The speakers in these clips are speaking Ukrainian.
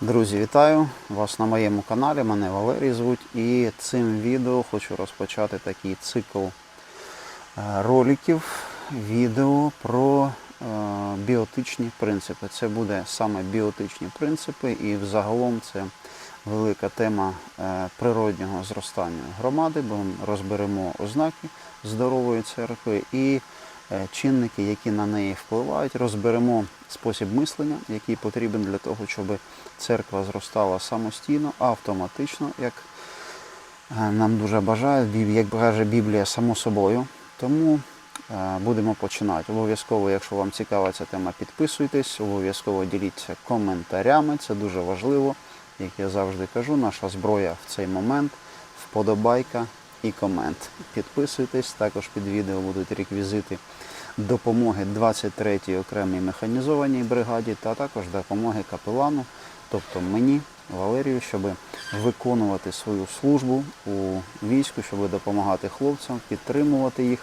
Друзі, вітаю вас на моєму каналі. Мене Валерій звуть. І цим відео хочу розпочати такий цикл е, роликів, відео про е, біотичні принципи. Це буде саме біотичні принципи, і взагалом це велика тема е, природнього зростання громади, бо ми розберемо ознаки здорової церкви і чинники, які на неї впливають. Розберемо спосіб мислення, який потрібен для того, щоб церква зростала самостійно, автоматично, як е, нам дуже бажають, як каже Біблія, само собою. Тому е, будемо починати. Обов'язково, якщо вам цікава ця тема, підписуйтесь, обов'язково діліться коментарями. Це дуже важливо. Як я завжди кажу, наша зброя в цей момент вподобайка і комент. Підписуйтесь, також під відео будуть реквізити допомоги 23-й окремій механізованій бригаді та також допомоги капелану, тобто мені, Валерію, щоб виконувати свою службу у війську, щоб допомагати хлопцям, підтримувати їх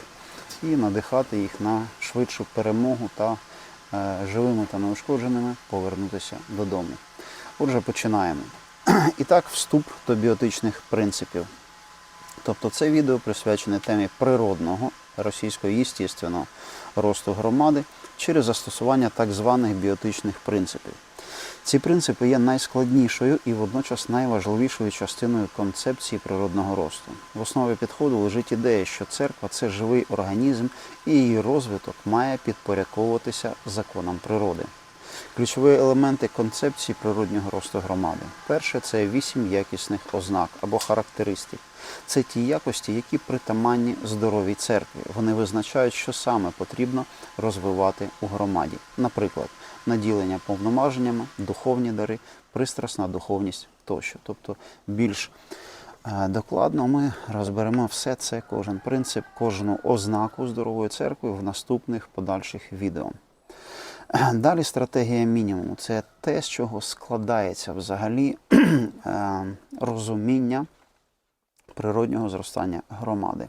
і надихати їх на швидшу перемогу та е, живими та неушкодженими повернутися додому. Отже, починаємо. І так, вступ до біотичних принципів. Тобто це відео присвячене темі природного російського єстественного росту громади через застосування так званих біотичних принципів. Ці принципи є найскладнішою і водночас найважливішою частиною концепції природного росту. В основі підходу лежить ідея, що церква це живий організм і її розвиток має підпорядковуватися законам природи. Ключові елементи концепції природнього росту громади. Перше це вісім якісних ознак або характеристик. Це ті якості, які притаманні здоровій церкві. Вони визначають, що саме потрібно розвивати у громаді. Наприклад, наділення повноваженнями, духовні дари, пристрасна духовність тощо. Тобто більш е, докладно ми розберемо все це, кожен принцип, кожну ознаку здорової церкви в наступних подальших відео. Далі стратегія мінімуму це те, з чого складається взагалі е, розуміння природнього зростання громади.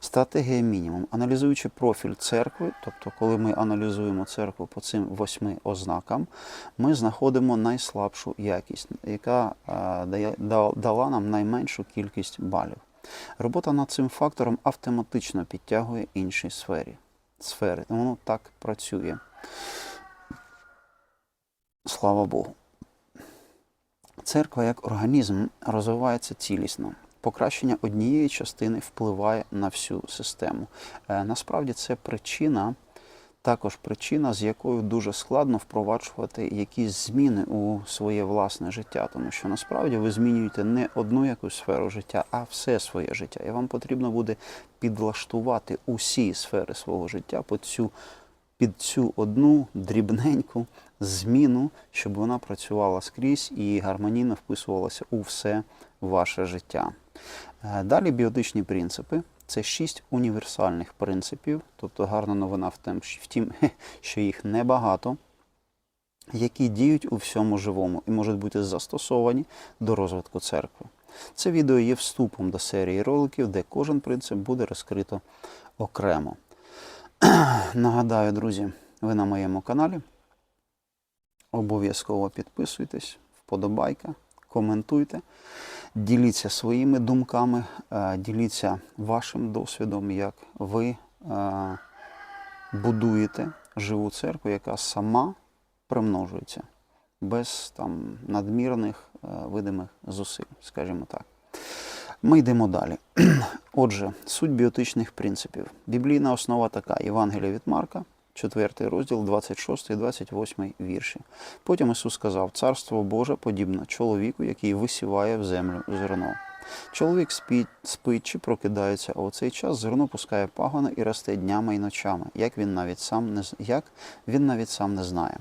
Стратегія мінімум. Аналізуючи профіль церкви, тобто, коли ми аналізуємо церкву по цим восьми ознакам, ми знаходимо найслабшу якість, яка е, дала нам найменшу кількість балів. Робота над цим фактором автоматично підтягує інші сфері. сфери. Воно так працює. Слава Богу. Церква як організм розвивається цілісно. Покращення однієї частини впливає на всю систему. Е, Насправді це причина, також причина, з якою дуже складно впроваджувати якісь зміни у своє власне життя, тому що насправді ви змінюєте не одну якусь сферу життя, а все своє життя. І вам потрібно буде підлаштувати усі сфери свого життя під цю під цю одну дрібненьку зміну, щоб вона працювала скрізь і гармонійно вписувалася у все ваше життя. Е, Далі біотичні принципи. Це шість універсальних принципів, тобто гарна новина в тем- в тім, що їх небагато, які діють у всьому живому і можуть бути застосовані до розвитку церкви. Це відео є вступом до серії роликів, де кожен принцип буде розкрито окремо. Нагадаю, друзі, ви на моєму каналі. Обов'язково підписуйтесь, вподобайка, коментуйте, діліться своїми думками, е, діліться вашим досвідом, як ви е, будуєте живу церкву, яка сама примножується без там надмірних е, видимих зусиль, скажімо так. Ми йдемо далі. Отже, суть біотичних принципів. Біблійна основа така: Євангелія від Марка, 4 розділ, 26 28 вірші. Потім Ісус сказав: Царство Боже подібне чоловіку, який висіває в землю зерно. Чоловік спить, спить чи прокидається, а у цей час зерно пускає пагони і росте днями і ночами, як він навіть сам не як він навіть сам не знає.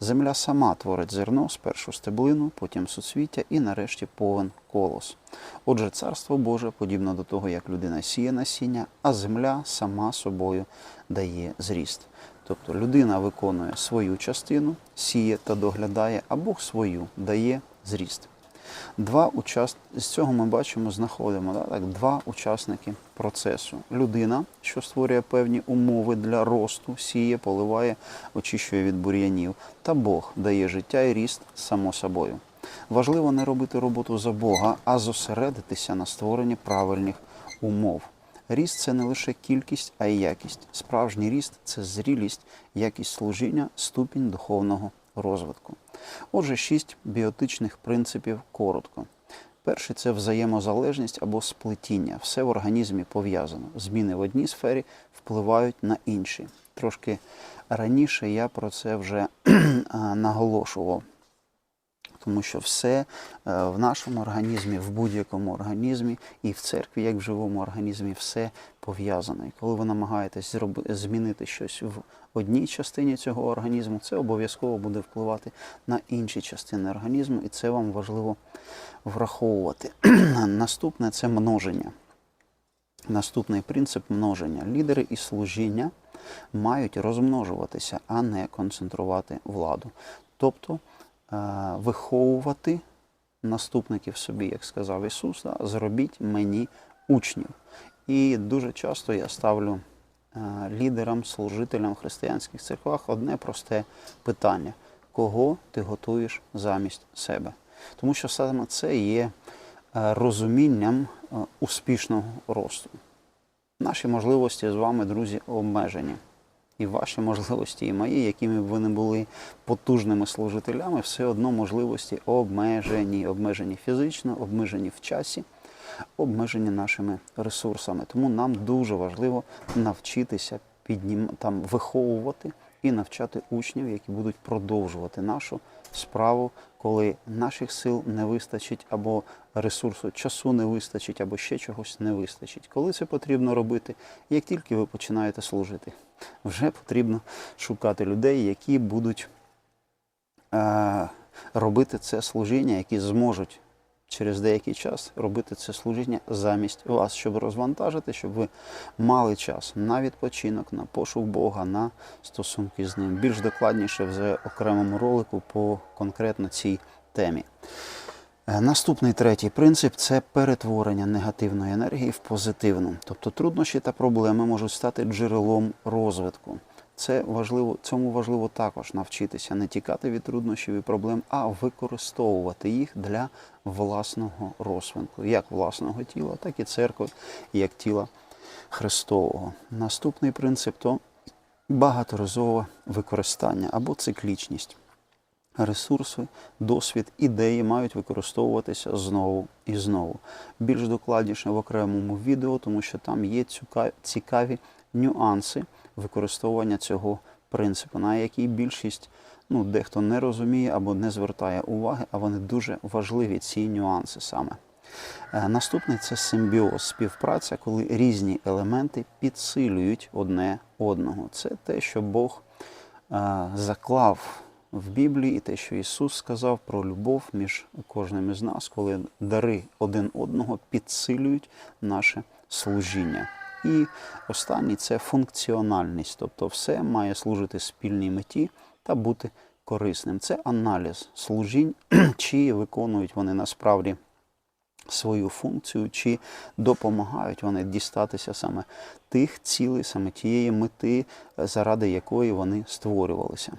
Земля сама творить зерно, спершу стеблину, потім суцвіття і нарешті повен колос. Отже, царство Боже подібно до того, як людина сіє насіння, а земля сама собою дає зріст. Тобто людина виконує свою частину, сіє та доглядає, а Бог свою дає зріст. Два учас... З цього ми бачимо, знаходимо да, так, два учасники процесу. Людина, що створює певні умови для росту, сіє, поливає, очищує від бур'янів, та Бог дає життя і ріст само собою. Важливо не робити роботу за Бога, а зосередитися на створенні правильних умов. Ріст це не лише кількість, а й якість. Справжній ріст це зрілість, якість служіння, ступінь духовного розвитку. Отже, шість біотичних принципів коротко. Перший це взаємозалежність або сплетіння. Все в організмі пов'язано. Зміни в одній сфері впливають на інші. Трошки раніше я про це вже наголошував. Тому що все е, в нашому організмі, в будь-якому організмі і в церкві, як в живому організмі, все пов'язано. І коли ви намагаєтесь змінити щось в одній частині цього організму, це обов'язково буде впливати на інші частини організму, і це вам важливо враховувати. Наступне це множення. Наступний принцип множення. Лідери і служіння мають розмножуватися, а не концентрувати владу. Тобто виховувати наступників собі, як сказав Ісус, да, зробіть мені учнів. І дуже часто я ставлю е, лідерам, служителям християнських церквах одне просте питання: кого ти готуєш замість себе? Тому що саме це є е, розумінням е, успішного росту. Наші можливості з вами, друзі, обмежені. І ваші можливості, і мої, якими б ви не були потужними служителями, все одно можливості обмежені, обмежені фізично, обмежені в часі, обмежені нашими ресурсами. Тому нам дуже важливо навчитися піднім... там, виховувати і навчати учнів, які будуть продовжувати нашу справу, коли наших сил не вистачить, або ресурсу часу не вистачить, або ще чогось не вистачить. Коли це потрібно робити, як тільки ви починаєте служити, вже потрібно шукати людей, які будуть е, робити це служіння, які зможуть через деякий час робити це служіння замість вас, щоб розвантажити, щоб ви мали час на відпочинок, на пошук Бога, на стосунки з ним. Більш докладніше в окремому ролику по конкретно цій темі. Е, Наступний третій принцип це перетворення негативної енергії в позитивну. Тобто труднощі та проблеми можуть стати джерелом розвитку. Це важливо, цьому важливо також навчитися не тікати від труднощів і проблем, а використовувати їх для власного розвитку, як власного тіла, так і церкви, як тіла Христового. Наступний принцип то багаторазове використання або циклічність. Ресурси, досвід, ідеї мають використовуватися знову і знову. Більш докладніше в окремому відео, тому що там є цікаві нюанси використовування цього принципу, на які більшість ну, дехто не розуміє або не звертає уваги, а вони дуже важливі, ці нюанси саме. Е, Наступний це симбіоз, співпраця, коли різні елементи підсилюють одне одного. Це те, що Бог е, заклав в Біблії, і те, що Ісус сказав про любов між кожним із нас, коли дари один одного підсилюють наше служіння. І останній це функціональність, тобто все має служити спільній меті та бути корисним. Це аналіз служінь, чи виконують вони насправді свою функцію, чи допомагають вони дістатися саме тих цілей, саме тієї мети, заради якої вони створювалися.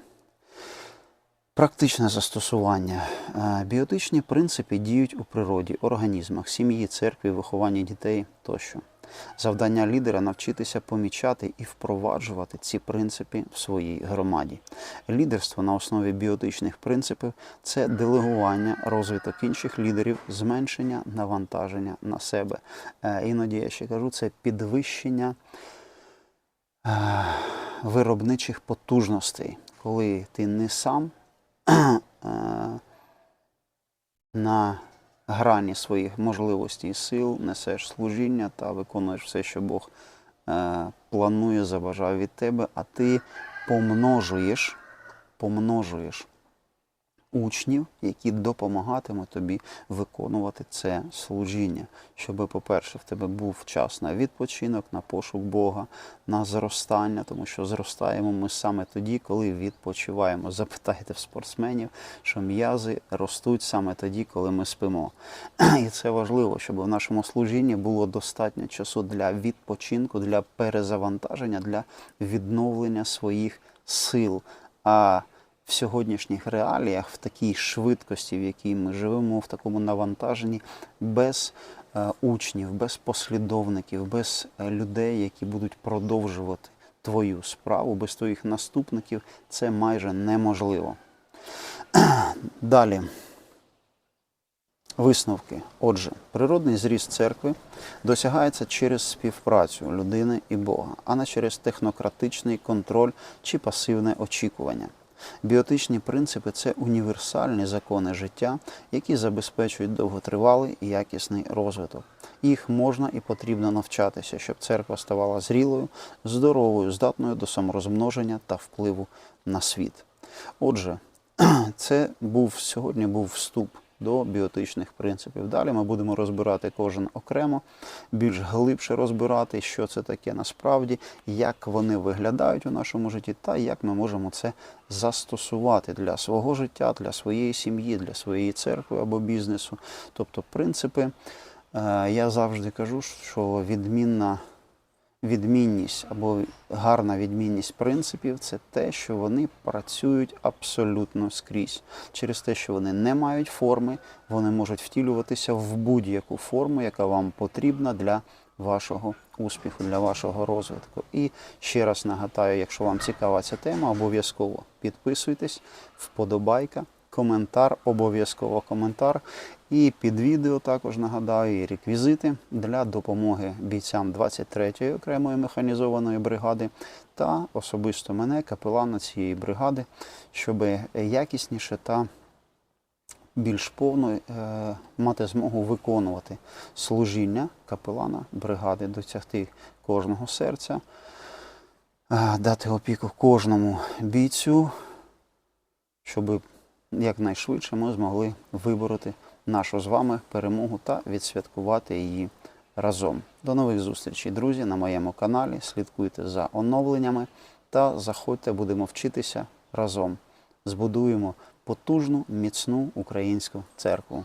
Практичне застосування. Е, Біотичні принципи діють у природі, організмах, сім'ї, церкві, вихованні дітей тощо. Завдання лідера навчитися помічати і впроваджувати ці принципи в своїй громаді. Лідерство на основі біотичних принципів це делегування, розвиток інших лідерів, зменшення навантаження на себе. Е, Іноді я ще кажу, це підвищення е, виробничих потужностей, коли ти не сам е, на грані своїх можливостей і сил несеш служіння та виконуєш все, що Бог е, планує, забажав від тебе, а ти помножуєш, помножуєш учнів, які допомагатимуть тобі виконувати це служіння. Щоб, по-перше, в тебе був час на відпочинок, на пошук Бога, на зростання, тому що зростаємо ми саме тоді, коли відпочиваємо. Запитайте в спортсменів, що м'язи ростуть саме тоді, коли ми спимо. І це важливо, щоб в нашому служінні було достатньо часу для відпочинку, для перезавантаження, для відновлення своїх сил. А в сьогоднішніх реаліях, в такій швидкості, в якій ми живемо, в такому навантаженні, без е, учнів, без послідовників, без е, людей, які будуть продовжувати твою справу, без твоїх наступників, це майже неможливо. Далі. Висновки. Отже, природний зріст церкви досягається через співпрацю людини і Бога, а не через технократичний контроль чи пасивне очікування. Біотичні принципи це універсальні закони життя, які забезпечують довготривалий і якісний розвиток. Їх можна і потрібно навчатися, щоб церква ставала зрілою, здоровою, здатною до саморозмноження та впливу на світ. Отже, це був сьогодні був вступ до біотичних принципів. Далі ми будемо розбирати кожен окремо, більш глибше розбирати, що це таке насправді, як вони виглядають у нашому житті, та як ми можемо це застосувати для свого життя, для своєї сім'ї, для своєї церкви або бізнесу. Тобто, принципи, е, я завжди кажу, що відмінна відмінність або гарна відмінність принципів це те, що вони працюють абсолютно скрізь. Через те, що вони не мають форми, вони можуть втілюватися в будь-яку форму, яка вам потрібна для вашого успіху, для вашого розвитку. І ще раз нагадаю, якщо вам цікава ця тема, обов'язково підписуйтесь, вподобайка. Коментар, обов'язково коментар. І під відео також нагадаю і реквізити для допомоги бійцям 23-ї окремої механізованої бригади та особисто мене, капелана цієї бригади, щоб якісніше та більш повно е, мати змогу виконувати служіння капелана бригади, досягти кожного серця, е, дати опіку кожному бійцю, щоб якнайшвидше ми змогли вибороти нашу з вами перемогу та відсвяткувати її разом. До нових зустрічей, друзі, на моєму каналі. Слідкуйте за оновленнями та заходьте, будемо вчитися разом. Збудуємо потужну, міцну українську церкву.